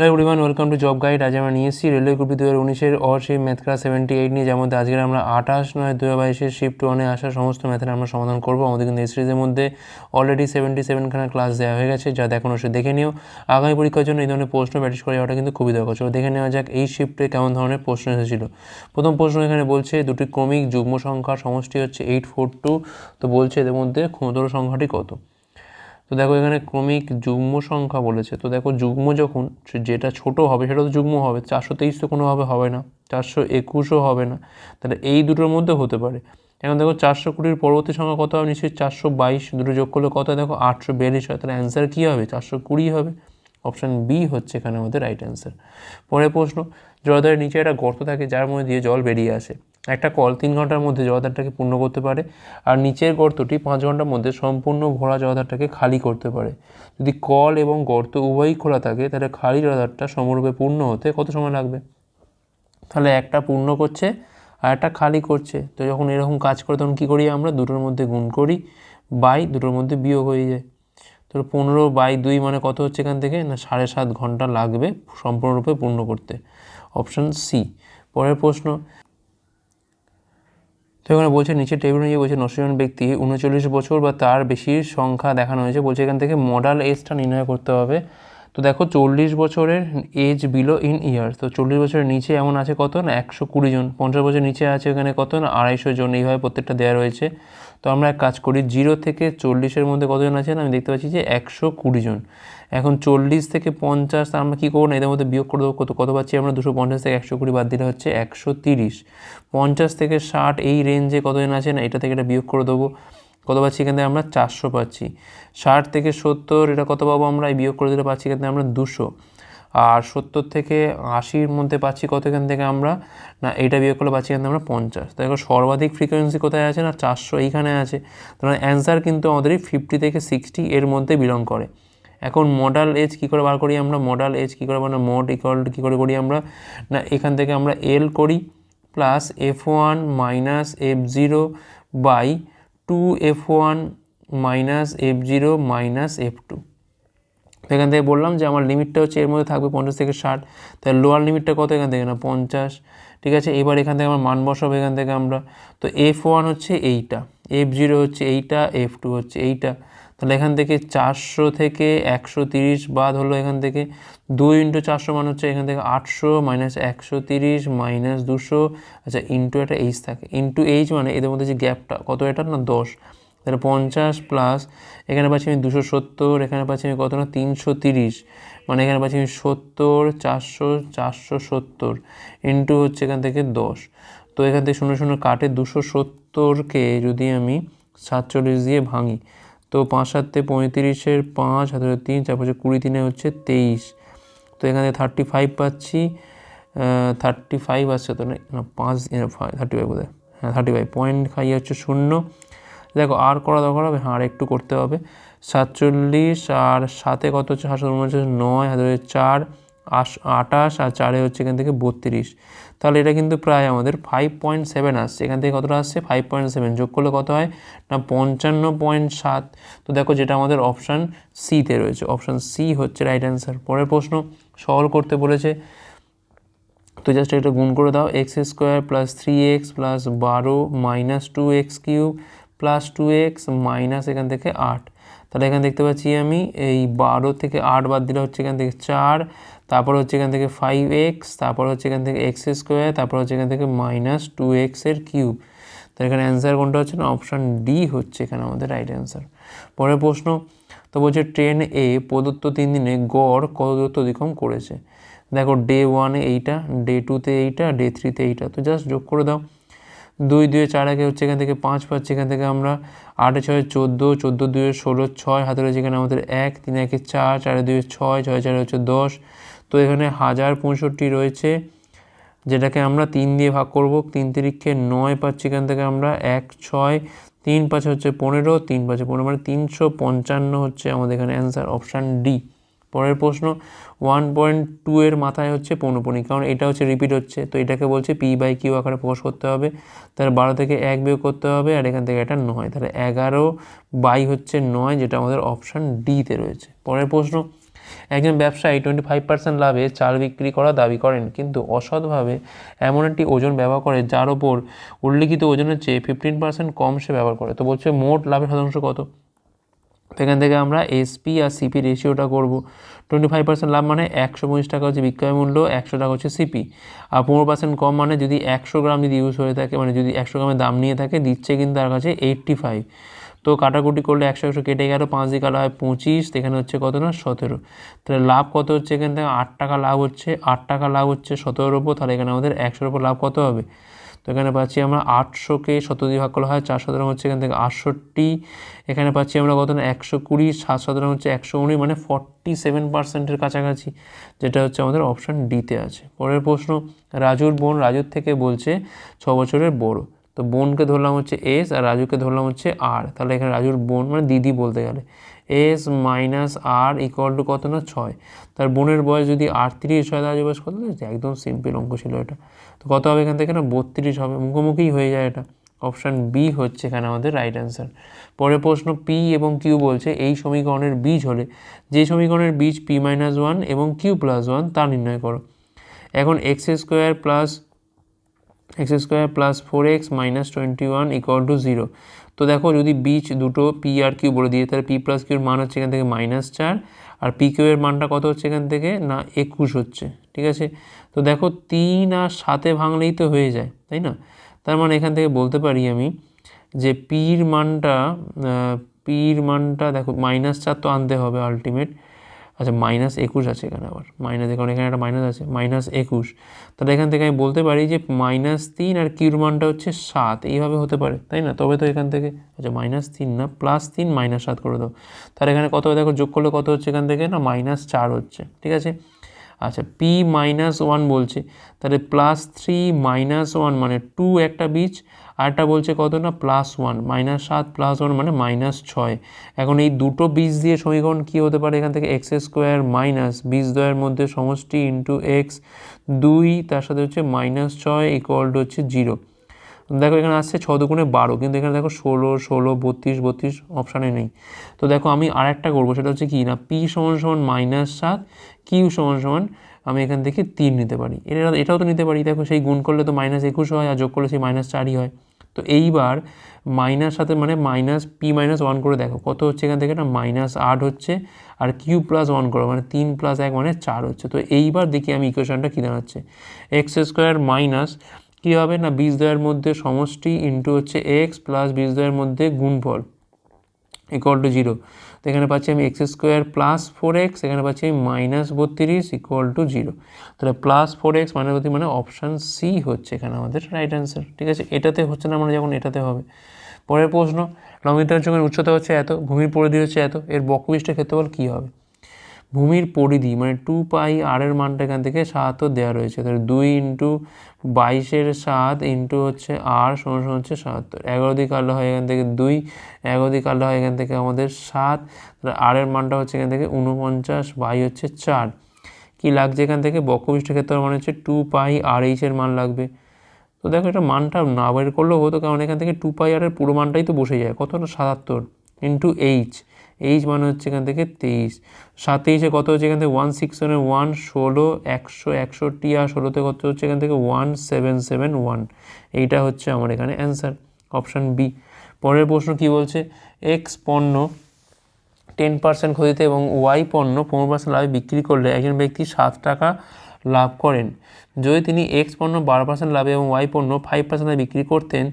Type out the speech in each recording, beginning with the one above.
Hello everyone welcome to job guide আজ আমরা নিয়ে এসেছি রেলওয়ে গ্রুপ দু হাজার উনিশের অর্শিপ ম্যাথ ক্লাস সেভেন্টি এইট নিয়ে, যার মধ্যে আজকের আমরা আঠাশ নয় দু হাজার বাইশের শিফট ওয়ানে আসা সমস্ত ম্যাথের আমরা সমাধান করব। আমাদের কিন্তু এই সিরিজের মধ্যে অলরেডি সেভেন্টি সেভেনখানা ক্লাস দেওয়া হয়ে গেছে, যা দেখানো সে দেখে নিও। আগামী পরীক্ষার জন্য এই ধরনের প্রশ্ন প্র্যাকটিস করে যাওয়াটা কিন্তু খুবই দরকার। চলো দেখে নেওয়া যাক এই শিফটে কেমন ধরনের প্রশ্ন এসেছিল। প্রথম প্রশ্ন এখানে বলছে, দুটি ক্রমিক যুগ্ম সংখ্যার সমষ্টি হচ্ছে এইট ফোর টু তো বলছে এদের মধ্যে ক্ষুদ্র সংখ্যাটি কত? তো দেখো এখানে ক্রমিক যুগ্ম সংখ্যা বলেছে। তো দেখো যুগ্ম যখন যেটা ছোট হবে সেটা তো যুগ্ম হবে, চারশো তেইশ তো কোনোভাবে হবে না, চারশো একুশও হবে না। তাহলে এই দুটোর মধ্যে হতে পারে। এখন দেখো চারশো কুড়ির পরবর্তী সংখ্যা কত হবে? নিশ্চয়ই চারশো বাইশ, দুটো যোগ করলে কত দেখো আটশো বিয়াল্লিশ হয়। তাহলে অ্যান্সার কী হবে? চারশো কুড়ি হবে। অপশান বি হচ্ছে এখানে আমাদের রাইট অ্যান্সার পরের প্রশ্ন, জলাধারের নিচে একটা গর্ত থাকে যার মধ্যে দিয়ে জল বেরিয়ে আসে। একটা কল তিন ঘণ্টার মধ্যে জলাধারটাকে পূর্ণ করতে পারে, আর নিচের গর্তটি পাঁচ ঘণ্টার মধ্যে সম্পূর্ণ ভরা জলাধারটাকে খালি করতে পারে। যদি কল এবং গর্ত উভয়ই খোলা থাকে, তাহলে খালি জলাধারটা সম্পূর্ণরূপে পূর্ণ হতে কত সময় লাগবে? তাহলে একটা পূর্ণ করছে আর একটা খালি করছে। তো যখন এরকম কাজ করে, তখন কী করি আমরা? দুটোর মধ্যে গুণ করি, বাই দুটোর মধ্যে বিয়োগ হয়ে যায়। তো পনেরো বাই দুই মানে কত হচ্ছে এখান থেকে? না, সাড়ে সাত ঘণ্টা লাগবে সম্পূর্ণরূপে পূর্ণ করতে। Option C. পরের প্রশ্ন তো এখানে বলছে, নিচে টেবিল অনুযায়ী বলছে নশো ব্যক্তি, উনচল্লিশ বছর বা তার বেশি সংখ্যা দেখানো হয়েছে। বলছে এখান থেকে মডাল এজটা নির্ণয় করতে হবে। তো দেখো চল্লিশ বছরের এজ বিলো ইন ইয়ার্স তো চল্লিশ বছরের নিচে এমন আছে কত না? একশো কুড়ি জন। পঞ্চাশ বছর নিচে আছে এখানে কত না? আড়াইশো জন। এইভাবে প্রত্যেকটা দেওয়া রয়েছে। তো আমরা এক কাজ করি জিরো থেকে চল্লিশের মধ্যে কতজন আছেন? আমি দেখতে পাচ্ছি যে একশো কুড়ি জন। এখন চল্লিশ থেকে পঞ্চাশ আমরা কী করব না? এদের মধ্যে বিয়োগ করে দেবো। কত কত পাচ্ছি আমরা? দুশো পঞ্চাশ থেকে একশো কুড়ি বাদ দিলে হচ্ছে একশো তিরিশ। পঞ্চাশ থেকে ষাট, এই রেঞ্জে কতজন আছেন? এটা থেকে এটা বিয়োগ করে দেবো। কত পাচ্ছি এখান থেকে আমরা? চারশো পাচ্ছি। ষাট থেকে সত্তর, এটা কত পাবো আমরা? বিয়োগ করে দিলে পাচ্ছি এখান থেকে আমরা দুশো। আর সত্তর থেকে আশির মধ্যে পাচ্ছি কত এখান থেকে আমরা? না, এটা বিয়োগ করলে পাচ্ছি এখান থেকে আমরা পঞ্চাশ। তো দেখো, সর্বাধিক ফ্রিকোয়েন্সি কোথায় আছে? না, চারশো এইখানে আছে। তাহলে অ্যান্সার কিন্তু আমাদের ফিফটি থেকে সিক্সটি এর মধ্যে বিলং করে। এখন মডাল এজ কী করে বার করি আমরা? মডাল এজ কী করে মানে মোড ইকুয়াল কী করে করি আমরা? না, এখান থেকে আমরা এল করি plus F one minus F zero by two F one minus F zero minus F two তো এখান থেকে বললাম যে আমার লিমিটটা হচ্ছে এর মধ্যে থাকবে পঞ্চাশ থেকে ষাট। তাহলে লোয়ার লিমিটটা কত এখান থেকে? না, পঞ্চাশ। ঠিক আছে, এবার এখান থেকে আমার মান বসাবো এখান থেকে আমরা। তো এফ ওয়ান হচ্ছে এইটা এফ জিরো হচ্ছে এইটা এফ টু হচ্ছে এইটা। তাহলে এখান থেকে চারশো থেকে একশো তিরিশ বাদ হলো এখান থেকে দুই ইন্টু চারশো মানে হচ্ছে এখান থেকে আটশো মাইনাস একশো তিরিশ মাইনাস দুশো। আচ্ছা ইন্টু একটা এইচ থাকে। ইন্টু এইচ মানে এদের মধ্যে যে গ্যাপটা, কত এটা না দশ? তাহলে পঞ্চাশ প্লাস এখানে পাচ্ছি আমি দুশো সত্তর, এখানে পাচ্ছি আমি কত না, তিনশো তিরিশ। মানে এখানে পাচ্ছি আমি সত্তর, চারশো চারশো সত্তর ইন্টু হচ্ছে এখান থেকে দশ। তো এখান থেকে শূন্য শূন্য কাটে দুশো সত্তরকে যদি আমি সাতচল্লিশ দিয়ে ভাঙি তো পাঁচ সাতে পঁয়ত্রিশের পাঁচ হাতে তিন, চার পাঁচে কুড়ি তিনে হচ্ছে তেইশ। তো এখানে থার্টি ফাইভ পাচ্ছি থার্টি ফাইভ আসছে তো না পাঁচ থার্টি ফাইভ বোধ হ্যাঁ থার্টি ফাইভ পয়েন্ট খাইয়ে হচ্ছে শূন্য। দেখো, আর করা দরকার হবে হ্যাঁ আর একটু করতে হবে। সাতচল্লিশ আর সাতে কত হচ্ছে? সাতশো নয় হাতে চার আশ আটাশ আর চারে হচ্ছে এখান থেকে বত্রিশ। তাহলে এটা কিন্তু প্রায় আমাদের ফাইভ পয়েন্ট সেভেন আসছে। এখান থেকে কতটা আসছে? ফাইভ পয়েন্ট সেভেন যোগ করলে কত হয়? না, পঞ্চান্ন পয়েন্ট সাত। তো দেখো যেটা আমাদের অপশান সিতে রয়েছে। অপশান সি হচ্ছে রাইট অ্যান্সার পরের প্রশ্ন সলভ করতে বলেছে। তো জাস্ট এটা গুণ করে দাও। X square plus three X plus বারো minus two X cube plus two X minus এখান থেকে আট। তাহলে এখানে দেখতে পাচ্ছি আমি এই বারো থেকে আট বাদ দিলে হচ্ছে এখান থেকে চার, তারপর হচ্ছে এখান থেকে ফাইভ এক্স তারপর হচ্ছে এখান থেকে এক্স স্কোয়ার তারপর হচ্ছে এখান থেকে মাইনাস টু এক্সের কিউব তো এখানে অ্যান্সার কোনটা হচ্ছে না? অপশান ডি হচ্ছে এখানে আমাদের রাইট অ্যান্সার পরের প্রশ্ন, তো বলছে ট্রেন এ প্রদত্ত তিন দিনে গড় কত দূরত্ব অতিক্রম করেছে? দেখো ডে ওয়ানে এইটা ডে টুতে এইটা ডে থ্রিতে এইটা। তো জাস্ট যোগ করে দাও। দুই, দুয়ে চার একে হচ্ছে এখান থেকে পাঁচ পাচ্ছি। এখান থেকে আমরা আটে ছয় চোদ্দ চোদ্দ দুয়ে ষোলো ছয়, হাতে রয়েছে এখানে আমাদের এক, তিন একে চার, চারে দুয়ে ছয় ছয় চারে হচ্ছে দশ। তো এখানে হাজার পঁয়ষট্টি রয়েছে, যেটাকে আমরা তিন দিয়ে ভাগ করব। তিন তিরিক্ষে নয় পাচ্ছি এখান থেকে আমরা এক, ছয়, তিন পাঁচ হচ্ছে পনেরো, তিন পাঁচে পনেরো মানে তিনশো পঞ্চান্ন হচ্ছে আমাদের এখানে অ্যান্সার অপশান ডি পরের প্রশ্ন ওয়ান পয়েন্ট টু এর মাথায় হচ্ছে পৌনপণি কারণ এটা হচ্ছে রিপিট হচ্ছে, তো এটাকে বলছে পি বাই কিউ আকারে প্রকাশ করতে হবে, তাহলে বারো থেকে এক বিয়োগ করতে হবে, আর এখান থেকে এটা নয়, তাহলে এগারো বাই হচ্ছে নয়, যেটা আমাদের অপশান ডিতে রয়েছে। পরের প্রশ্ন, একজন ব্যবসায়ী টোয়েন্টি ফাইভ পার্সেন্ট লাভে চাল বিক্রি করা দাবি করেন, কিন্তু অসৎভাবে এমন একটি ওজন ব্যবহার করে, যার ওপর উল্লিখিত ওজনের চেয়ে ফিফটিন পার্সেন্ট কম সে ব্যবহার করে, তো বলছে মোট লাভের শতাংশ কত? এখান থেকে আমরা এসপি আর সিপি রেশিওটা করব। টোয়েন্টি ফাইভ পার্সেন্ট লাভ মানে একশো পঁচিশ টাকা হচ্ছে বিক্রয় মূল্য, একশো টাকা হচ্ছে সিপি আর পনেরো পার্সেন্ট কম মানে যদি একশো গ্রাম যদি ইউজ হয়ে থাকে মানে যদি একশো গ্রামের দাম নিয়ে থাকে, দিচ্ছে কিন্তু তার কাছে এইট্টি ফাইভ তো কাটাকুটি করলে একশো একশো কেটে গেল, পাঁচ দিয়ে কাটা হয় পঁচিশ এখানে হচ্ছে কত না, সতেরো। তাহলে লাভ কত হচ্ছে এখান থেকে? আট টাকা লাভ হচ্ছে, আট টাকা লাভ হচ্ছে সতেরোর ওপর, তাহলে এখানে আমাদের একশোর ওপর লাভ কত হবে? এখানে পাচ্ছি আমরা আটশোকে শত দিয়ে ভাগ করা হয় চার শতরং হচ্ছে এখান থেকে আটষট্টি। এখানে পাচ্ছি আমরা কত না, একশো কুড়ি সাত শতরং হচ্ছে একশো উনিশ মানে ফর্টি সেভেন পার্সেন্টের কাছাকাছি, যেটা হচ্ছে আমাদের অপশান ডিতে আছে। পরের প্রশ্ন, রাজুর বোন রাজুর থেকে বলছে ছ বছরের বড়, তো বোনকে ধরলাম হচ্ছে এস আর রাজুকে ধরলাম হচ্ছে আর তাহলে এখানে রাজুর বোন মানে দিদি বলতে গেলে। S minus R equal to কত না, ছয়। তার বোনের বয়স যদি আটত্রিশ হয় তার বয়স কত একদম সিম্পল অঙ্ক ছিল এটা। তো কত হবে এখান থেকে না? বত্রিশ হবে। মুখোমুখি হয়ে যায় এটা। অপশান বি হচ্ছে এখানে আমাদের রাইট অ্যান্সার পরের প্রশ্ন পি এবং কিউ বলছে এই সমীকরণের বীজ হলে যে সমীকরণের বীজ পি মাইনাস ওয়ান এবং কিউ প্লাস ওয়ান তা নির্ণয় করো। এখন X square plus X square plus four X minus twenty one equal to zero তো দেখো যদি বীজ দুটো পি আর কিউ বলে দিয়ে তাহলে পি প্লাস কিউর মান হচ্ছে এখান থেকে মাইনাস চার। আর পি কিউ এর মানটা কত হচ্ছে এখান থেকে? না, একুশ হচ্ছে। ঠিক আছে? তো দেখো তিন আর সাতে ভাঙলেই তো হয়ে যায়, তাই না? তার মানে এখান থেকে বলতে পারি আমি যে পির মানটা পির মানটা দেখো মাইনাস চার তো আনতে হবে আলটিমেট আচ্ছা মাইনাস একুশ আছে এখানে আবার। মাইনাস এখানে এখানে একটা মাইনাস আছে মাইনাস একুশ। তাহলে এখান থেকে আমি বলতে পারি যে মাইনাস তিন আর কিউর মানটা হচ্ছে সাত, এইভাবে হতে পারে, তাই না? তবে তো এখান থেকে আচ্ছা মাইনাস তিন না প্লাস তিন মাইনাস সাত করে দাও। তাহলে এখানে কত, দেখো যোগ করলে কত হচ্ছে এখান থেকে? না মাইনাস চার হচ্ছে, ঠিক আছে? আচ্ছা পি মাইনাস ওয়ান বলছে, তাহলে প্লাস থ্রি মাইনাস ওয়ান মানে টু একটা বীজ আরটা বলছে কত না প্লাস ওয়ান মাইনাস সাত প্লাস ওয়ান মানে মাইনাস ছয়। এখন এই দুটো বীজ দিয়ে সমীকরণ কী হতে পারে এখান থেকে? এক্স স্কোয়ার মাইনাস বীজ দ্বয়ের মধ্যে সমষ্টি ইন্টু এক্স দুই, তার সাথে হচ্ছে মাইনাস ছয় ইকুয়াল হচ্ছে জিরো দেখো এখানে আসছে ছ দুগুণে বারো, কিন্তু এখানে দেখো ষোলো ষোলো, বত্রিশ বত্রিশ অপশানে নেই। তো দেখো আমি আর একটা করব, সেটা হচ্ছে কি না পি সমান সমান মাইনাস সাত কিউ সমান সমান আমি এখান থেকে তিন নিতে পারি। এটা এটাও তো নিতে পারি, দেখো সেই গুণ করলে তো মাইনাস একুশ হয় আর যোগ করলে সেই মাইনাস চারই হয়। তো এইবার মাইনাস সাথে মানে মাইনাস পি মাইনাস ওয়ান করে দেখো, কত হচ্ছে এখান থেকে না মাইনাস আট হচ্ছে আর কিউ প্লাস ওয়ান করো মানে তিন প্লাস এক মানে চার হচ্ছে। তো এইবার দেখি আমি ইকুয়েশনটা কী দাঁড়াচ্ছে। এক্স স্কোয়ার মাইনাস কী হবে না? বীজদ্বয়ের মধ্যে সমষ্টি ইন্টু হচ্ছে এক্স প্লাস বিশ বীজদ্বয়ের মধ্যে গুণফল ইকুয়াল টু জিরো তো এখানে পাচ্ছি আমি X square plus four X এখানে পাচ্ছি আমি মাইনাস বত্রিশ ইকুয়াল টু জিরো তাহলে প্লাস ফোর এক্স মাইনাস বত্রিশ মানে অপশান সি হচ্ছে এখানে আমাদের রাইট অ্যান্সার ঠিক আছে? এটাতে হচ্ছে না মানে যখন এটাতে হবে। পরের প্রশ্ন লম্বিতার চোখের উচ্চতা হচ্ছে এত, ভূমির পরিধি হচ্ছে এত, এর বকবিষ্টের ক্ষেত্রফল কী হবে? ভূমির পরিধি মানে টু পাই আর এর মানটা এখান থেকে সাতাত্তর দেওয়া রয়েছে। তাহলে দুই ইন্টু বাইশের সাত ইন্টু হচ্ছে আর সমান সমান হচ্ছে সাতাত্তর। এগারো দিক কাটলে হয় এখান থেকে দুই, এগারো দিক কাটলে হয় এখান থেকে আমাদের সাত। তাহলে আর এর মানটা হচ্ছে এখান থেকে উনপঞ্চাশ বাই হচ্ছে চার। কী লাগছে এখান থেকে? বক্ষবিষ্ঠ ক্ষেত্রে মানে হচ্ছে টু পাই আর এইচের মান লাগবে। তো দেখো এটা মানটা না বের করলেও হতো, কারণ এখান থেকে টু পাই আর এর পুরো মানটাই তো বসে যায়। কত না সাতাত্তর ইন্টু এইচ এইচ মানে হচ্ছে এখান থেকে তেইশ। সাত তেইশে কত হচ্ছে এখান থেকে? ওয়ান সিক্স সেভেন ওয়ান ষোলো, একশো, একষট্টি আর ষোলোতে কত হচ্ছে এখান থেকে? ওয়ান সেভেন সেভেন ওয়ান এইটা হচ্ছে আমার এখানে অ্যান্সার অপশান বি পরের প্রশ্ন কি বলছে? এক্স পণ্য টেন পার্সেন্ট ক্ষতিতে এবং ওয়াই পণ্য পনেরো পার্সেন্ট লাভে বিক্রি করলে একজন ব্যক্তি সাত টাকা লাভ করেন। যদি তিনি এক্স পণ্য বারো পার্সেন্ট লাভে এবং ওয়াই পণ্য ফাইভ পার্সেন্ট বিক্রি করতেন,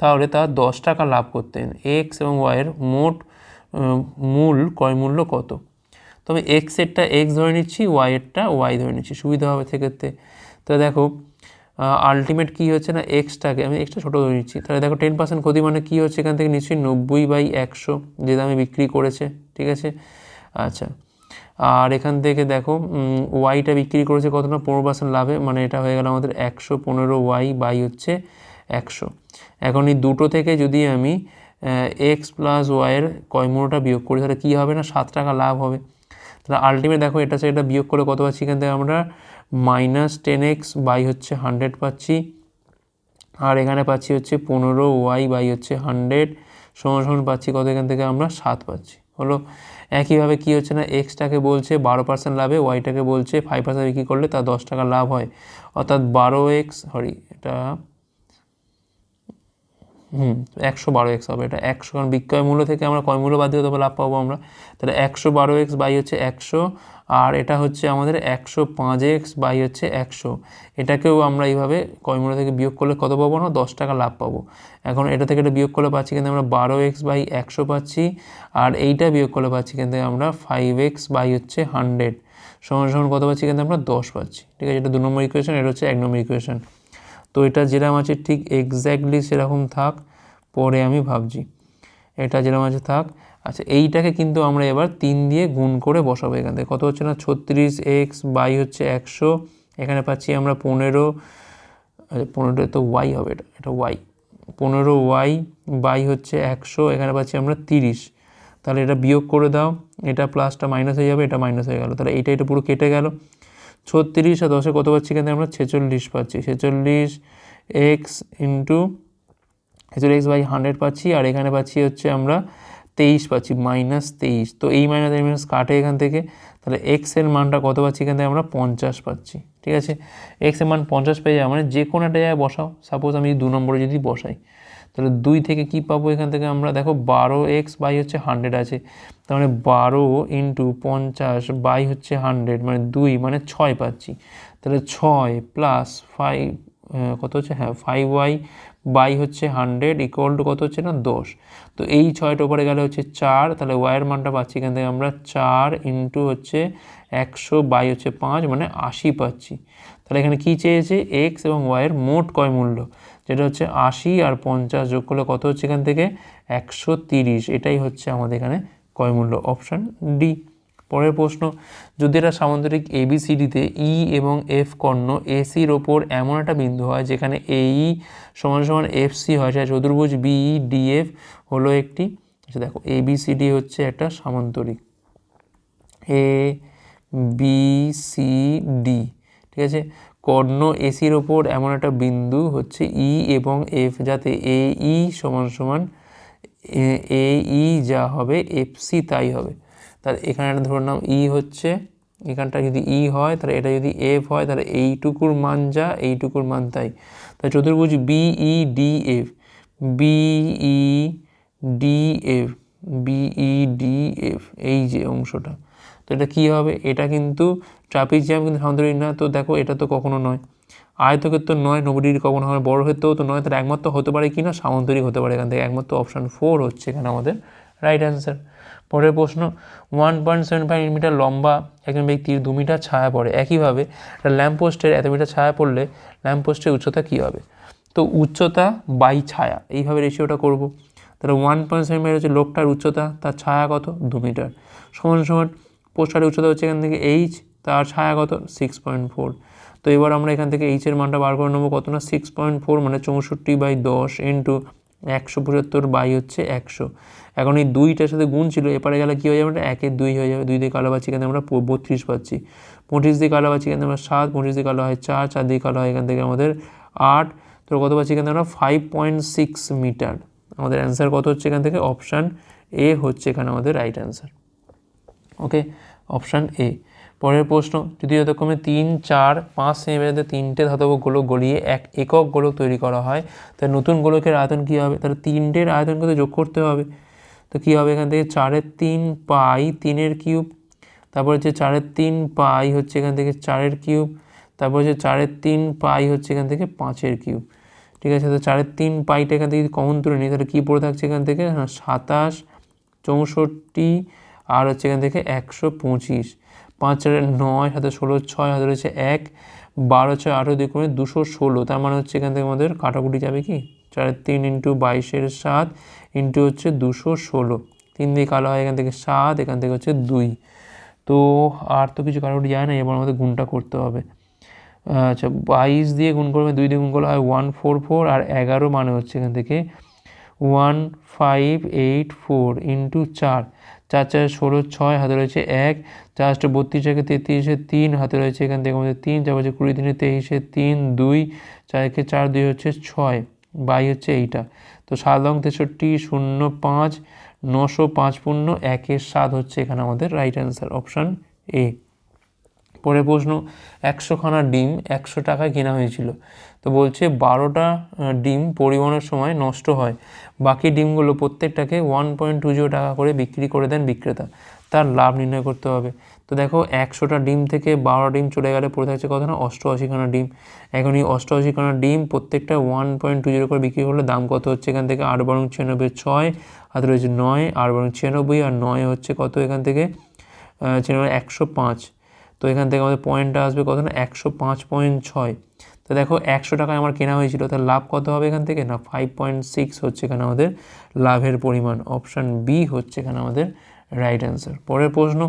তাহলে তার দশ টাকা লাভ করতেন। এক্স এবং ওয়াইয়ের মোট মূল ক্রয় মূল্য কত? তবে এক্স এরটা এক্স ধরে নিচ্ছি ওয়াই এরটা ওয়াই ধরে নিচ্ছি, সুবিধা হবে সেক্ষেত্রে। তো দেখো আলটিমেট কী হচ্ছে না এক্সটাকে আমি এক্সটা ছোটো ধরে নিচ্ছি। তাহলে দেখো টেন পার্সেন্ট ক্ষতি মানে কী হচ্ছে, এখান থেকে নিশ্চয়ই নব্বই বাই একশো, যে দামে বিক্রি করেছে, ঠিক আছে? আচ্ছা আর এখান থেকে দেখো ওয়াইটা বিক্রি করেছে কত না, পনেরো পার্সেন্ট লাভে মানে এটা হয়ে গেল আমাদের একশো পনেরো ওয়াই বাই হচ্ছে একশো। এখন এই দুটো থেকে যদি আমি এক্স প্লাস ওয়াইয়ের কয়মূলটা বিয়োগ করি? তাহলে কী হবে না? সাত টাকা লাভ হবে। তাহলে আলটিমেট দেখো, এটা এটা বিয়োগ করে কত পাচ্ছি? এখান থেকে আমরা মাইনাস টেন এক্স বাই হচ্ছে হান্ড্রেড পাচ্ছি। আর এখানে পাচ্ছি হচ্ছে পনেরো ওয়াই বাই হচ্ছে হান্ড্রেড সমান সমান পাচ্ছি কত? এখান থেকে আমরা সাত পাচ্ছি। হলো? একইভাবে কী হচ্ছে না? এক্সটাকে বলছে বারো পার্সেন্ট লাভে ওয়াইটাকে বলছে ফাইভ পার্সেন্ট বিক্রি করলে তার দশ টাকা লাভ হয়। অর্থাৎ বারো এক্স সরি এটা হুম, একশো বারো এক্স হবে এটা। একশো, কারণ বিক্রয় মূল্য থেকে আমরা কয় মূল্য বাদ দিয়ে তবে লাভ পাবো আমরা। তাহলে একশো বারো এক্স বাই হচ্ছে একশো, আর এটা হচ্ছে আমাদের একশো পাঁচ এক্স বাই হচ্ছে একশো। এটাকেও আমরা এইভাবে কয় মূল্য থেকে বিয়োগ করলে কত পাবো না? দশ টাকা লাভ পাবো। এখন এটা থেকে এটা বিয়োগ করলে পাচ্ছি কিন্তু আমরা বারো এক্স বাই একশো পাচ্ছি, আর এইটা বিয়োগ করলে পাচ্ছি কিন্তু আমরা ফাইভ এক্স বাই হচ্ছে হান্ড্রেড সমান সমান কত পাচ্ছি কিন্তু আমরা দশ পাচ্ছি। ঠিক আছে, এটা দু নম্বর ইকুয়েশন এটা হচ্ছে এক নম্বর ইকুয়েশন তো এটা যেরকম আছে ঠিক এক্স্যাক্টলি সেরকম থাক, পরে আমি ভাবছি। এটা যেরকম আছে থাক। আচ্ছা এইটাকে কিন্তু আমরা এবার তিন দিয়ে গুণ করে বসাবো এখান থেকে। কত হচ্ছে না? ছত্রিশ এক্স বাই হচ্ছে একশো। এখানে পাচ্ছি আমরা পনেরো। আচ্ছা পনেরো তো ওয়াই হবে এটা। এটা ওয়াই পনেরো ওয়াই বাই হচ্ছে একশো। এখানে পাচ্ছি আমরা তিরিশ। তাহলে এটা বিয়োগ করে দাও। এটা প্লাসটা মাইনাস হয়ে যাবে, এটা মাইনাস হয়ে গেল। তাহলে এইটা এটা পুরো কেটে গেল। ছত্রিশ আর দশে কত পাচ্ছি কিন্তু আমরা? ছেচল্লিশ পাচ্ছি। ছেচল্লিশ এক্স ইন্টু ছেচল্লিশ এক্স বাই হান্ড্রেড পাচ্ছি। আর এখানে পাচ্ছি হচ্ছে আমরা তেইশ পাচ্ছি মাইনাস তেইশ। তো এই মাইনাস এই মাইনাস কাটে এখান থেকে। তাহলে এক্সের মানটা কত পাচ্ছি এখান থেকে? আমরা পঞ্চাশ পাচ্ছি। ঠিক আছে? এক্সের মান পঞ্চাশ পেয়ে যাওয়া মানে যে কোনো একটা জায়গায় বসাও। সাপোজ আমি দু নম্বরে যদি বসাই তাহলে দুই থেকে কি পাবো এখান থেকে আমরা? দেখো বারো এক্স বাই হচ্ছে হান্ড্রেড আছে। তার মানে বারো ইন্টু পঞ্চাশ বাই হচ্ছে হান্ড্রেড মানে দুই মানে ছয় পাচ্ছি। তাহলে ছয় প্লাস ফাইভ কত হচ্ছে? হ্যাঁ ফাইভ ওয়াই বাই হচ্ছে হান্ড্রেড ইকুয়াল টু কত হচ্ছে না? দশ। তো এই ছয়টা উপরে গেলে হচ্ছে চার, তাহলে ওয়াইয়ের মানটা পাচ্ছি এখান থেকে আমরা চার ইন্টু হচ্ছে একশো বাই হচ্ছে পাঁচ মানে আশি পাচ্ছি। তাহলে এখানে কী চেয়েছে? এক্স এবং ওয়াইয়ের মোট কয় মূল্য। যেটা হচ্ছে আশি আর পঞ্চাশ যোগ করলে কত হচ্ছে এখান থেকে? একশো তিরিশ। এটাই হচ্ছে আমাদের এখানে কয় মূল্য। Option D. পরের প্রশ্ন, যদি এটা সামান্তরিক এবিসিডিতে ই এবং এফ কর্ণ এসির ওপর এমন একটা বিন্দু হয় যেখানে এই সমান সমান এফ সি হয়, সেটা চতুর্ভুজ বিই ডিএফ হলো একটি। আচ্ছা দেখো এবিসিডি হচ্ছে একটা সামান্তরিক। এ বি সি ডি ঠিক আছে? কর্ণ এসির ওপর এমন একটা বিন্দু হচ্ছে ই এবং এফ যাতে এ ই সমান সমান এ ই যা হবে এফ সি তাই হবে। তার এখানে একটা ধরে নাম ই হচ্ছে, এখানটা যদি ই হয়, তাহলে এটা যদি এফ হয়, তাহলে এইটুকুর মান যা, এইটুকুর মান তাই। তাহলে চতুর্ভুজ B E D F B E D F B E D F এই যে অংশটা। তো এটা কী হবে? এটা কিন্তু ট্রাপিজিয়াম কিন্তু সামান্তরিক না। তো দেখো, এটা তো কখনো নয়। আয়তক্ষেত্র নয় নবডির কখনো হয় বড় হতেও তো নয়, তাহলে একমাত্র হতে পারে কি না? সামান্তরিক হতে পারে এখান থেকে। একমাত্র অপশান ফোর হচ্ছে এখানে আমাদের রাইট অ্যান্সার পরের প্রশ্ন one point seven five metre লম্বা একজন ব্যক্তির দু মিটার ছায়া পড়ে। একইভাবে একটা ল্যাম্পপোস্টের এত মিটার ছায়া পড়লে ল্যাম্পপোস্টের উচ্চতা কী হবে? তো উচ্চতা বাই ছায়া। এইভাবে রেশিওটা করব। তাহলে ওয়ান পয়েন্ট সেভেন মিটার হচ্ছে লোকটার উচ্চতা। তার ছায়া কত? দু মিটার সমান সমান পোস্টারের উচ্চতা হচ্ছে এখান থেকে এইচ তার ছায়া কত? সিক্স পয়েন্ট ফোর তো এবার আমরা এখান থেকে এইচের মানটা বার করে নেব কত না? সিক্স পয়েন্ট ফোর মানে চৌষট্টি বাই দশ ইন্টু একশো পঁচাত্তর বাই হচ্ছে একশো। এখন এই দুইটার সাথে গুণ ছিল, এপারে গেলে কী হয়ে যাবে? এটা একের দুই হয়ে যাবে। দুই দিয়ে কালো পাচ্ছি এখানে আমরা বত্রিশ পাচ্ছি। পঁচিশ দিয়ে কালো পাচ্ছি এখানে আমরা সাত, পঁচিশ দিয়ে কালো হয় চার চার দিয়ে কালো হয় এখান থেকে আমাদের আট। তো কত পাচ্ছি এখানে আমরা? ফাইভ পয়েন্ট সিক্স মিটার আমাদের অ্যান্সার কত হচ্ছে এখান থেকে? অপশান এ হচ্ছে এখানে আমাদের right answer okay option A পরের প্রশ্ন, যদি যথাক্রমে তিন, চার, পাঁচ সেমিটারে তিনটে ধাতব গোলক গলিয়ে এক একক গোলক তৈরি করা হয় তাহলে নতুন গোলকের আয়তন কী হবে? তাহলে তিনটের আয়তনকে তো যোগ করতে হবে। তো কী হবে এখান থেকে? চারের তিন পাই তিনের কিউব, তারপর হচ্ছে চারের তিন পাই হচ্ছে এখান থেকে চারের কিউব, তারপর হচ্ছে চারের তিন পাই হচ্ছে এখান থেকে পাঁচের কিউব। ঠিক আছে? তো চারের তিন পাইটা এখান থেকে কমন তুলে নিই, তাহলে কী পড়ে থাকছে এখান থেকে? হ্যাঁ সাতাশ, চৌষট্টি আর হচ্ছে এখান থেকে একশো পঁচিশ। পাঁচ চারের নয়, সাথে ষোলো, ছয় হাতে রয়েছে এক, বারো, ছয়, আঠেরো, দুই কমে দুশো ষোলো। তার মানে হচ্ছে এখান থেকে আমাদের কাটাকুটি যাবে কি? চারের তিন ইন্টু বাইশের সাত ইন্টু হচ্ছে দুশো ষোলো। তিন দিয়ে কালো হয় এখান থেকে সাত, এখান থেকে হচ্ছে দুই। তো আর তো কিছু কাটাকুটি যায় না, এবার আমাদের গুণটা করতে হবে। আচ্ছা বাইশ দিয়ে গুণ করবে দুই দিয়ে গুণ করলে হয় ওয়ান ফোর ফোর আর এগারো মানে হচ্ছে এখান থেকে one five eight four into চার। চার চার ষোলো ছয় হাতে রয়েছে এক, চার বত্রিশ একে তেত্রিশে তিন হাতে রয়েছে এখান থেকে আমাদের তিন, চার হচ্ছে কুড়ি তিনে তেইশে তিন, দুই, চার একে চার, দুই হচ্ছে ছয়, বাই হচ্ছে এইটা। তো সাত লং তেষট্টি, শূন্য পাঁচ, নশো পাঁচ পূর্ণ, একের সাত হচ্ছে এখানে আমাদের রাইট অ্যান্সার অপশান এ পরে প্রশ্ন, একশোখানা ডিম একশো টাকায় কেনা হয়েছিল। তো বলছে, বারোটা ডিম পরিবহনের সময় নষ্ট হয়। বাকি ডিমগুলো প্রত্যেকটাকে ওয়ান পয়েন্ট টু জিরো টাকা করে বিক্রি করে দেন বিক্রেতা। তার লাভ নির্ণয় করতে হবে। তো দেখো, একশোটা ডিম থেকে বারো ডিম চলে গেলে পড়ে থাকছে কত না? অষ্টআশিখানা ডিম। এখন এই অষ্টআশিখানা ডিম প্রত্যেকটা ওয়ান পয়েন্ট টু জিরো করে বিক্রি করলে দাম কত হচ্ছে এখান থেকে? আট বরং ছিয়ানব্বই ছয় হাতে রয়েছে নয়, আট বরং ছিয়ানব্বই, আর নয় হচ্ছে কত এখান থেকে? ছিয়ানব্বই, একশো পাঁচ। তো এখান থেকে আমাদের পয়েন্টটা আসবে কত না? একশো পাঁচ পয়েন্ট ছয়। তো দেখো, একশো টাকায় আমার কেনা হয়েছিল, তার লাভ কত হবে এখান থেকে? না ফাইভ পয়েন্ট সিক্স হচ্ছে এখানে আমাদের লাভের পরিমাণ। অপশান বি হচ্ছে এখানে আমাদের রাইট অ্যান্সার পরের প্রশ্ন,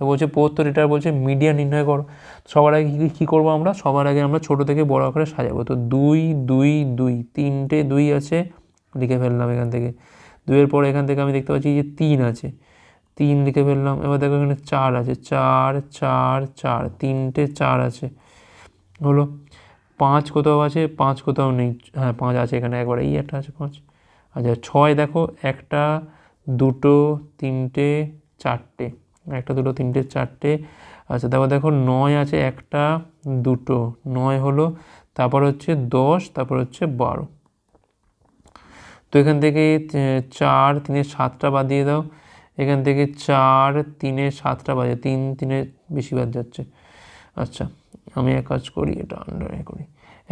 তো বলছে পঁয়াত্তর লিটার বলছে মিডিয়া নির্ণয় করো। সবার আগে কী কী করব আমরা? সবার আগে আমরা ছোটো থেকে বড় আকারে সাজাবো। তো দুই দুই দুই, তিনটে, দুই আছে, লিখে ফেললাম এখান থেকে। দুইয়ের পরে এখান থেকে আমি দেখতে পাচ্ছি যে তিন আছে। তিন লিখে ফেললাম। এবার দেখো এখানে চার আছে। চার চার চার। তিনটে চার আছে। হলো পাঁচ কোথাও আছে, পাঁচ কোথাও নেই। হ্যাঁ পাঁচ আছে এখানে। একবার এই একটা আছে, পাঁচ। আচ্ছা ছয় দেখো, একটা, দুটো, তিনটে, চারটে। একটা, দুটো, তিনটে, চারটে। আচ্ছা তারপর দেখো, নয় আছে, একটা, দুটো। নয় হলো, তারপর হচ্ছে দশ, তারপর হচ্ছে বারো। তো এখান থেকে চার তিনে সাতটা বাদ দিয়ে দাও। এখান থেকে চার, তিনে সাতটা বাজে, তিন, তিনে বেশি বাদ যাচ্ছে। আচ্ছা আমি এক কাজ করি, এটা আন্ডারে করি।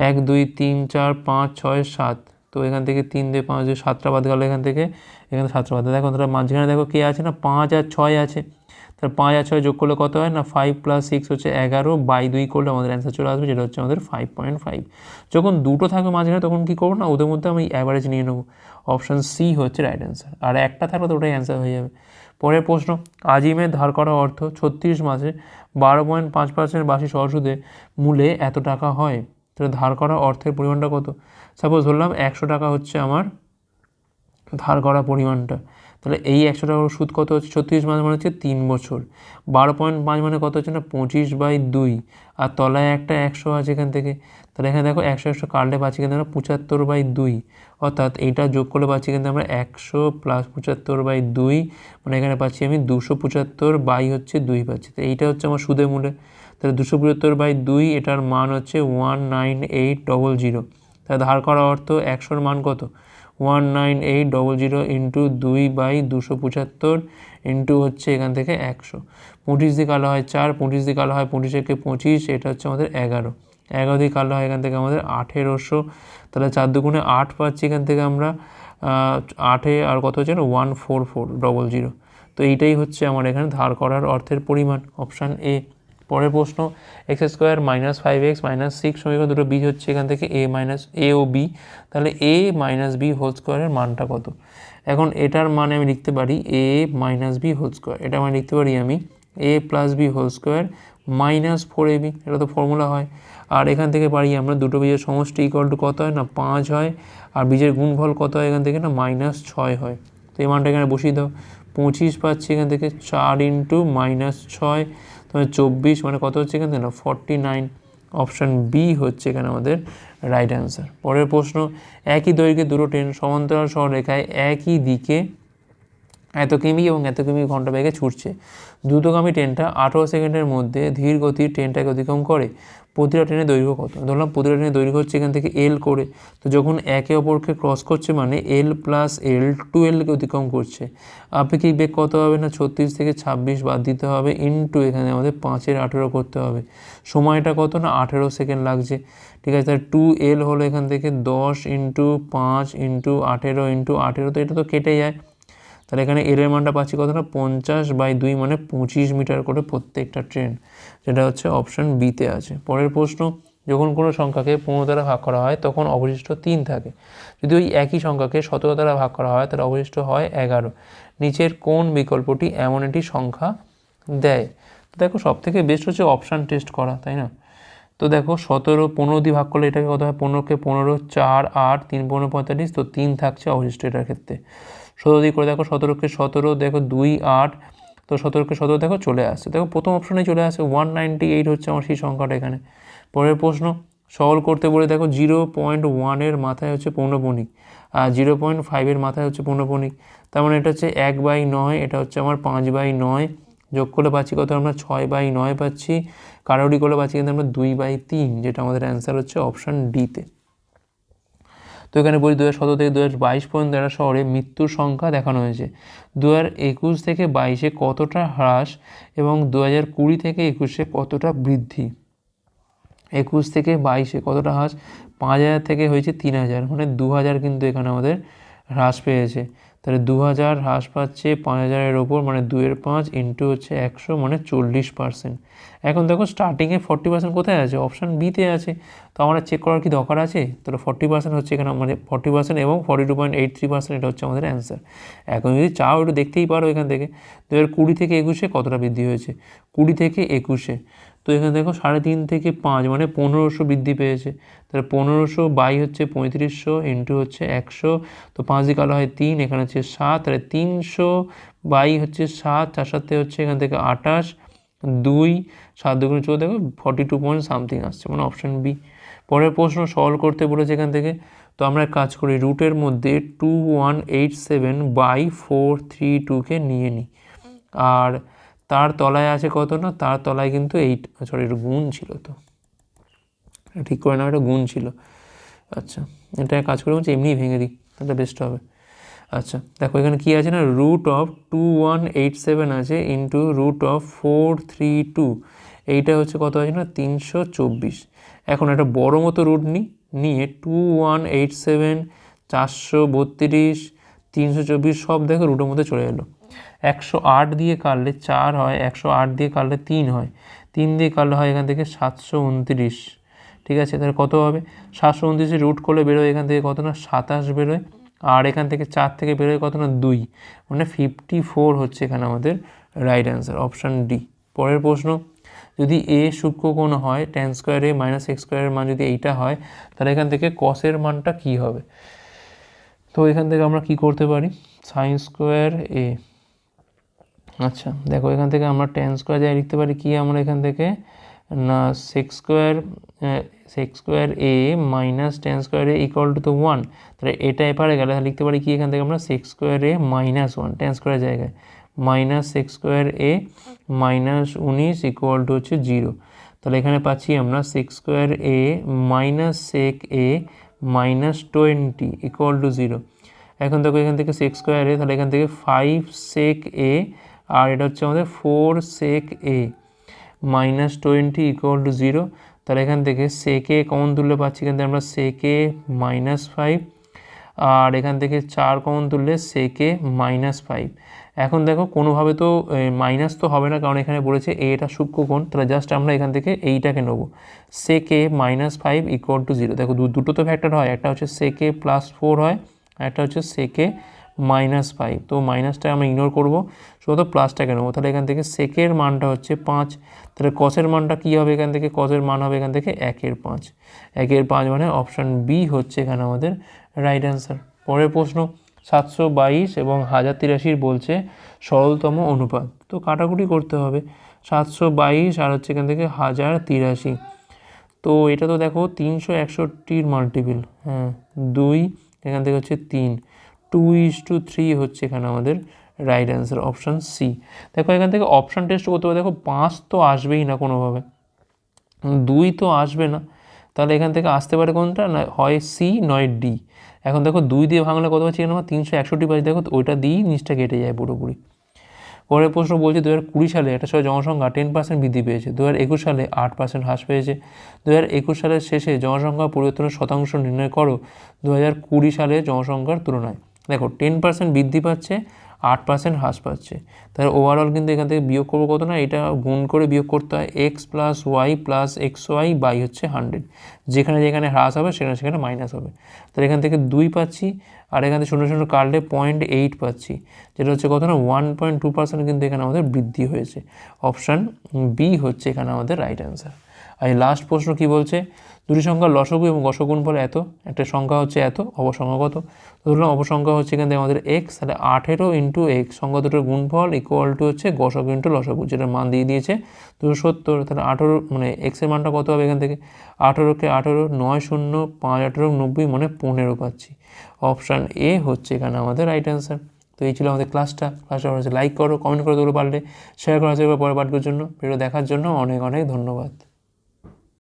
এক, দুই, তিন, চার, পাঁচ, ছয়, সাত। তো এখান থেকে তিন দিয়ে পাঁচ দিয়ে সাতটা বাদ গেল এখান থেকে, এখানে সাতটা বাদ দেখো, তাহলে মাঝখানে দেখো কে আছে না? পাঁচ আর ছয় আছে। তাহলে পাঁচ আর ছয় যোগ করলে কত হয় না? ফাইভ প্লাস সিক্স হচ্ছে এগারো বাই দুই করলে আমাদের অ্যান্সার চলে আসবে, যেটা হচ্ছে আমাদের ফাইভ পয়েন্ট ফাইভ যখন দুটো থাকবে মাঝখানে, তখন কী করব না? ওদের মধ্যে আমি অ্যাভারেজ নিয়ে নেব। অপশান সি হচ্ছে রাইট অ্যান্সার আর একটা থাকলে তো ওটাই অ্যান্সার হয়ে যাবে। পরের প্রশ্ন আজিমের ধার করা অর্থ ছত্রিশ মাসে বারো পয়েন্ট পাঁচ পার্সেন্ট বার্ষিক সহসুদে মূলে এত টাকা হয়? তাহলে ধার করা অর্থের পরিমাণটা কত? সাপোজ ধরলাম একশো টাকা হচ্ছে আমার ধার করা পরিমাণটা। তাহলে এই একশো টাকার সুদ কত হচ্ছে? ছত্রিশ মাস মানে হচ্ছে তিন বছর। বারো পয়েন্ট পাঁচ মানে কত হচ্ছে না? পঁচিশ বাই দুই। আর তলায় একটা একশো আছে এখান থেকে। তাহলে এখানে দেখো একশো একশো কাটলে পাচ্ছি কিন্তু আমরা পঁচাত্তর বাই দুই। অর্থাৎ এইটা যোগ করলে পাচ্ছি কিন্তু আমরা একশো প্লাস পঁচাত্তর বাই দুই। মানে এখানে পাচ্ছি আমি দুশো পঁচাত্তর বাই হচ্ছে দুই পাচ্ছি। তো এইটা হচ্ছে আমার সুদের মূলে। তাহলে দুশো পঁচাত্তর বাই দুই, এটার মান হচ্ছে one nine eight double zero তাহলে ধার করা অর্থ একশোর মান কত? One nine eight double zero into দুই বাই দুশো পঁচাত্তর ইন্টু হচ্ছে এখান থেকে একশো। পঁচিশ দিয়ে কালো হয় চার, পঁচিশ দিয়ে কালো হয় পঁচিশ একে পঁচিশ, এটা হচ্ছে আমাদের এগারো। এগারো দিয়ে কালো হয় এখান থেকে আমাদের আঠেরোশো। তাহলে চার দুগুণে আট পাচ্ছি এখান থেকে আমরা আটে আর কত হচ্ছে one four four double zero তো এইটাই হচ্ছে আমার এখানে ধার করার অর্থের পরিমাণ অপশান এ পরের প্রশ্ন x square minus five x minus six সমীকরণ দুটো বীজ হচ্ছে এখান থেকে এ মাইনাস এ ও বি তাহলে এ মাইনাস বি হোল স্কোয়ারের মানটা কত? এখন এটার মানে আমি লিখতে পারি A minus B whole square এটা মানে লিখতে পারি আমি A plus B whole square minus four A B এটা তো ফর্মুলা হয়। আর এখান থেকে পারি আমরা দুটো বীজের সমষ্টি ইকুয়াল টু কত হয় না? পাঁচ হয়। আর বীজের গুণফল কত হয় এখান থেকে না? মাইনাস ছয় হয়। তো এই মানটা এখানে বসিয়ে দাও। পঁচিশ পাচ্ছি এখান থেকে চার ইন্টু মাইনাস ছয়। তবে চব্বিশ মানে কত হচ্ছে এখানে না? ফর্টি নাইন অপশান বি হচ্ছে এখানে আমাদের রাইট অ্যান্সার পরের প্রশ্ন, একই দৈর্ঘ্যে দুটো ট্রেন সমান্তরাল সহ রেখায় একই দিকে এত কিমি এবং এত কিমি ঘণ্টা বেগে ছুটছে। দ্রুতগামী ট্রেনটা আঠেরো সেকেন্ডের মধ্যে ধীর গতির ট্রেনটাকে অতিক্রম করে প্রতিটা ট্রেনের দৈর্ঘ্য কত? ধরলাম প্রতিটা ট্রেনের দৈর্ঘ্য হচ্ছে এখান থেকে এল করে। তো যখন একে অপরকে ক্রস করছে মানে এল প্লাস এল টু এলকে অতিক্রম করছে আপেক্ষিক বেগ কত হবে না? ছত্রিশ থেকে ছাব্বিশ বাদ দিতে হবে। ইন্টু এখানে আমাদের পাঁচের আঠেরো করতে হবে। সময়টা কত না? আঠেরো সেকেন্ড লাগছে। ঠিক আছে, তাহলে টু এল হলো এখান থেকে দশ ইন্টু পাঁচ ইন্টু আঠেরো ইন্টু আঠেরো, তো এটা তো কেটে যায়। তাহলে এখানে এর এর মানটা পাচ্ছি কত না পঞ্চাশ বাই দুই মানে পঁচিশ মিটার করে প্রত্যেকটা ট্রেন। যেটা হচ্ছে অপশান বিতে আছে। পরের প্রশ্ন, যখন কোনো সংখ্যাকে পনেরো দ্বারা ভাগ করা হয়, তখন অবশিষ্ট তিন থাকে। যদি ওই একই সংখ্যাকে সতেরো দ্বারা ভাগ করা হয়, তাহলে অবশিষ্ট হয় এগারো। নিচের কোন বিকল্পটি এমন একটি সংখ্যা দেয়? তো দেখো সব থেকে বেস্ট হচ্ছে অপশান টেস্ট করা, তাই না? তো দেখো, সতেরো, পনেরো দিয়ে ভাগ করলে এটাকে কত হয়? পনেরোকে পনেরো, চার, আট, তিন, পনেরো, পঁয়তাল্লিশ, তো তিন থাকছে অবশিষ্ট এটার ক্ষেত্রে। সতেরো দিয়ে করে দেখো, সতেরোকে সতেরো, দেখো দুই আট, তো সতেরোকে সতেরো দেখো চলে আসছে। দেখো প্রথম অপশনে চলে আসে ওয়ান নাইনটি এইট হচ্ছে আমার সেই সংখ্যাটা এখানে। পরের প্রশ্ন, সরল করতে বলে দেখো জিরো পয়েন্ট ওয়ানের মাথায় হচ্ছে পৌনপণিক আর জিরো পয়েন্ট ফাইভের মাথায় হচ্ছে পৌনপণিক তার মানে এটা হচ্ছে এক বাই নয়, এটা হচ্ছে আমার পাঁচ বাই নয়, যোগ করলে পাচ্ছি কত আমরা ছয় বাই নয় পাচ্ছি কারোরি করলে পাচ্ছি কিন্তু আমরা দুই বাই তিন, যেটা আমাদের অ্যান্সার হচ্ছে অপশান ডিতে তো এখানে বলি দু হাজার সতেরো থেকে দু বাইশ পর্যন্ত একটা শহরে মৃত্যুর সংখ্যা দেখানো হয়েছে। দু একুশ থেকে বাইশে কতটা হ্রাস এবং দু হাজার কুড়ি থেকে একুশে কতটা বৃদ্ধি? একুশ থেকে বাইশে কতটা হ্রাস? পাঁচ হাজার থেকে হয়েছে তিন হাজার মানে দু হাজার কিন্তু এখানে আমাদের হ্রাস পেয়েছে। তাহলে দু হাজার হ্রাস পাচ্ছে পাঁচ হাজারের ওপর মানে দুয়ের পাঁচ ইন্টু হচ্ছে একশো মানে চল্লিশ পার্সেন্ট এখন দেখো স্টার্টিংয়ে ফর্টি পার্সেন্ট কোথায় আছে? অপশান বিতে আছে। তো আমরা চেক করার কি দরকার আছে? তাহলে ফর্টি পার্সেন্ট হচ্ছে এখানে মানে ফর্টি পার্সেন্ট এবং forty two point eight three percent এটা হচ্ছে আমাদের অ্যান্সার এখন যদি চাও একটু দেখতেই পারো এখান থেকে। দু হাজার কুড়ি থেকে একুশে কতটা বৃদ্ধি হয়েছে? কুড়ি থেকে একুশে। তো এখানে দেখো সাড়ে তিন থেকে পাঁচ মানে পনেরোশো বৃদ্ধি পেয়েছে। তাহলে পনেরোশো বাই হচ্ছে পঁয়ত্রিশশো ইন্টু হচ্ছে একশো, তো পাঁচ দিকে আলো হয় তিন, এখানে হচ্ছে সাত, তাহলে তিনশো বাই হচ্ছে সাত, চার সাথে হচ্ছে এখান থেকে আঠাশ, দুই, সাত দুগুণ চোদ্দ, দেখো ফর্টি টু পয়েন্ট সামথিং আসছে মানে অপশান বি পরের প্রশ্ন সলভ করতে বলেছে এখান থেকে, তো আমরা কাজ করি রুটের মধ্যে two one eight seven by four three টুকে নিয়ে নিই। আর তার তলায় আছে কত না? তার তলায় কিন্তু এইট সরি এটা গুণ ছিল তো। ঠিক করে না এটা গুণ ছিল। আচ্ছা এটা কাজ করে বলছি, এমনিই ভেঙে দিই, তাহলে বেস্ট হবে। আচ্ছা দেখো এখানে কী আছে না? Root of two one eight seven আছে into root of four three two এইটা হচ্ছে কত আছে না? তিনশো চব্বিশ। এখন একটা বড় মতো রুট নিই নিয়ে টু ওয়ান এইট সেভেন চারশো বত্রিশ, তিনশো চব্বিশ, সব দেখো রুটের মধ্যে চলে এলো। একশো আট দিয়ে কাটলে চার হয়, একশো আট দিয়ে কাটলে তিন হয়। তিন দিয়ে কাটলে হয় এখান থেকে সাতশো উনত্রিশ। ঠিক আছে? তাহলে কত হবে? সাতশো উনত্রিশে রুট করলে বেরোয় এখান থেকে কত না? সাতাশ বেরোয় আর এখান থেকে চার থেকে বেরোয় কত না? দুই। মানে ফিফটি ফোর হচ্ছে এখানে আমাদের রাইট অ্যান্সার অপশান ডি পরের প্রশ্ন, যদি এ সূক্ষ্মকোণ হয় tan square A minus x স্কোয়ারের মান যদি এইটা হয়, তাহলে এখান থেকে কসের মানটা কী হবে? তো এখান থেকে আমরা কি করতে পারি? সাইন স্কোয়ার এ আচ্ছা দেখো এখান থেকে আমরা টেন স্কোয়ার যাই লিখতে পারি কি আমরা এখান থেকে? না sec square sec square A minus tan square A equal to তো ওয়ান তাহলে এটা এপারে গেলে লিখতে পারি কি এখান থেকে আমরা? Sec square A minus one tan স্কোয়ারের জায়গায়। Minus sec square A minus উনিশ ইকুয়াল টু হচ্ছে জিরো তাহলে এখানে পাচ্ছি আমরা sec square A minus sec A minus twenty equal to zero এখন দেখো এখান থেকে সিক্স স্কোয়ার এ তাহলে এখান থেকে ফাইভ সেক এ আর এটা হচ্ছে আমাদের four sec A minus twenty equal to zero তাহলে এখান থেকে সেকে কমন তুললে পাচ্ছি, এখান থেকে আমরা সেকে মাইনাস ফাইভ আর এখান থেকে চার কমন তুললে সেকে মাইনাস ফাইভ এখন দেখো কোনোভাবে তো মাইনাস তো হবে না, কারণ এখানে বলেছে এটা সূক্ষ্মকোণ, তাহলে জাস্ট আমরা এখান থেকে এইটাকে নেব। Sec A minus five equal to zero দেখো দুটো তো ফ্যাক্টর হয়, একটা হচ্ছে সেকে প্লাস ফোর হয় একটা হচ্ছে সেকে মাইনাস ফাইভ তো মাইনাসটা আমরা ইগনোর করব। শুধু প্লাসটাকে নেব। তাহলে এখান থেকে সেকের মানটা হচ্ছে পাঁচ। তাহলে কসের মানটা কী হবে এখান থেকে? কসের মান হবে এখান থেকে একের পাঁচ। একের পাঁচ মানে অপশান বি হচ্ছে এখানে আমাদের রাইট অ্যান্সার পরের প্রশ্ন, সাতশো বাইশ এবং হাজার তিরাশির বলছে সরলতম অনুপাত। তো কাটাকুটি করতে হবে। সাতশো বাইশ আর হচ্ছে এখান থেকে হাজার তিরাশি। তো এটা তো দেখো তিনশো একষট্টির মাল্টিপিল হ্যাঁ দুই, এখান থেকে হচ্ছে তিন। টু ইস টু থ্রি হচ্ছে এখানে আমাদের রাইট অ্যান্সার অপশান সি দেখো এখান থেকে অপশান টেস্ট করতে হবে। দেখো পাঁচ তো আসবেই না কোনোভাবে। দুই তো আসবে না। তাহলে এখান থেকে আসতে পারে কোনটা? না, হয় সি নয় ডি এখন দেখো দুই দিয়ে ভাঙলে কত পাচ্ছি এখানে? তিনশো একষট্টি পাচ্ছি। দেখো ওইটা দিয়েই নিচটা কেটে যায় পুরোপুরি। পরের প্রশ্ন বলছে দু হাজার কুড়ি সালে একটা সময় জনসংখ্যা টেন পার্সেন্ট বৃদ্ধি পেয়েছে। দু হাজার একুশ সালে আট পার্সেন্ট হ্রাস পেয়েছে। দু হাজার একুশ সালের শেষে জনসংখ্যা পরিবর্তনের শতাংশ নির্ণয় করো। দু হাজার কুড়ি সালে জনসংখ্যার তুলনায়। দেখো টেন পার্সেন্ট বৃদ্ধি পাচ্ছে, আট পার্সেন্ট হ্রাস পাচ্ছে। তাহলে ওভারঅল কিন্তু এখান থেকে বিয়োগ করব কত না? এটা গুণ করে বিয়োগ করতে হয় x plus y plus x y by হচ্ছে হান্ড্রেড যেখানে যেখানে হ্রাস হবে, সেখানে সেখানে মাইনাস হবে। তাহলে এখান থেকে দুই পাচ্ছি, আর এখান থেকে শূন্য শূন্য কাটলে পয়েন্ট এইট পাচ্ছি। যেটা হচ্ছে কত না? ওয়ান পয়েন্ট টু পার্সেন্ট কিন্তু এখানে আমাদের বৃদ্ধি হয়েছে। অপশান বি হচ্ছে এখানে আমাদের রাইট অ্যান্সার আর লাস্ট প্রশ্ন কি বলছে? দুটি সংখ্যার লসগু এবং গসগুণ ফল এত, একটা সংখ্যা হচ্ছে এত অবসংখ্যা কত তো ধরলাম অবসংখ্যা হচ্ছে এখান থেকে আমাদের এক্স তাহলে আঠেরো ইন্টু এক্স সংখ্যা দুটোর গুণফল ইকুয়াল টু হচ্ছে গসগু ইন্টু লসগু যেটা মান দিয়ে দিয়েছে দুশো সত্তর, তাহলে আঠেরো মানে এক্সের মানটা কত হবে এখান থেকে? আঠেরোকে আঠেরো, নয় শূন্য, পাঁচ আঠেরো, নব্বই মানে পনেরো পাচ্ছি। অপশান এ হচ্ছে এখানে আমাদের রাইট অ্যান্সার তো এই ছিল আমাদের ক্লাসটা ক্লাসটা হচ্ছে লাইক করো কমেন্ট করে তোলো পারলে। শেয়ার করা যাবে পরের পাঠকের জন্য। ভিডিও দেখার জন্য অনেক অনেক ধন্যবাদ।